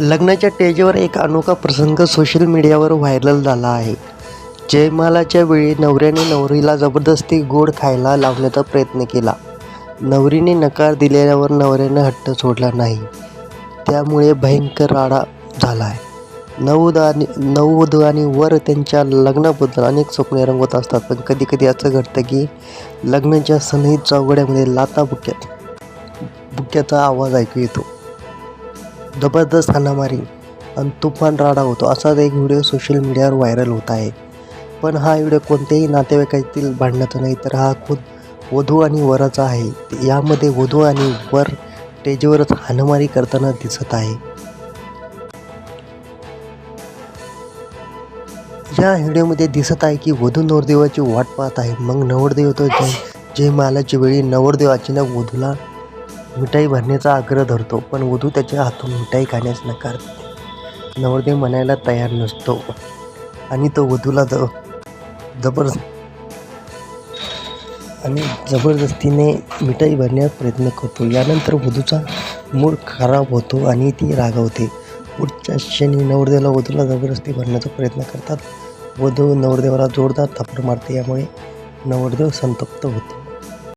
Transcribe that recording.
लग्नाच्या टेजवर एक अनोखा प्रसंग सोशल मीडियावर व्हायरल झाला आहे. जयमालाच्या वेळी नवऱ्याने नवरीला जबरदस्ती गोड खायला लावण्याचा प्रयत्न केला. नवरीने नकार दिलेल्यावर नवऱ्याने हट्ट सोडला नाही. त्यामुळे भयंकर राडा झाला आहे. नववधू आणि नववधू आणि वर त्यांच्या लग्नाबद्दल अनेक स्वप्ने रंगवत असतात पण कधी कधी असं घडतं की लग्नाच्या सनही चौघड्यामध्ये लाता बुक्यात बुक्याचा आवाज ऐकू येतो. जबरदस्त हाणामारी आणि तुफान राडा होतो. असाच एक व्हिडिओ सोशल मीडियावर व्हायरल होत आहे. पण हा व्हिडिओ कोणत्याही नातेवाईकातील भांडणाचा नाही तर हा खुद वधू आणि वराचा आहे. यामध्ये वधू आणि वर स्टेजवरच हाणामारी करताना दिसत आहे. या व्हिडिओमध्ये दिसत आहे की वधू नवरदेवाची वाट पाहत आहे. मग नवरदेव तो जय जयमालाची वेळी नवरदेव अचानक वधूला मिठाई भरण्याचा आग्रह धरतो पण वधू त्याच्या हातून मिठाई खाण्यास नकार देते. नवरदेव म्हणायला तयार नसतो. आणि तो वधूला ज जबर आणि जबरदस्तीने मिठाई भरण्याचा प्रयत्न करतो. यानंतर वधूचा मूड खराब होतो आणि ती रागावते. पुढच्या क्षणी नवरदेवाला वधूला जबरदस्ती भरण्याचा प्रयत्न करतात. वधू नवरदेवाला जोरदार थप्पड मारते यामुळे नवरदेव संतप्त होतो.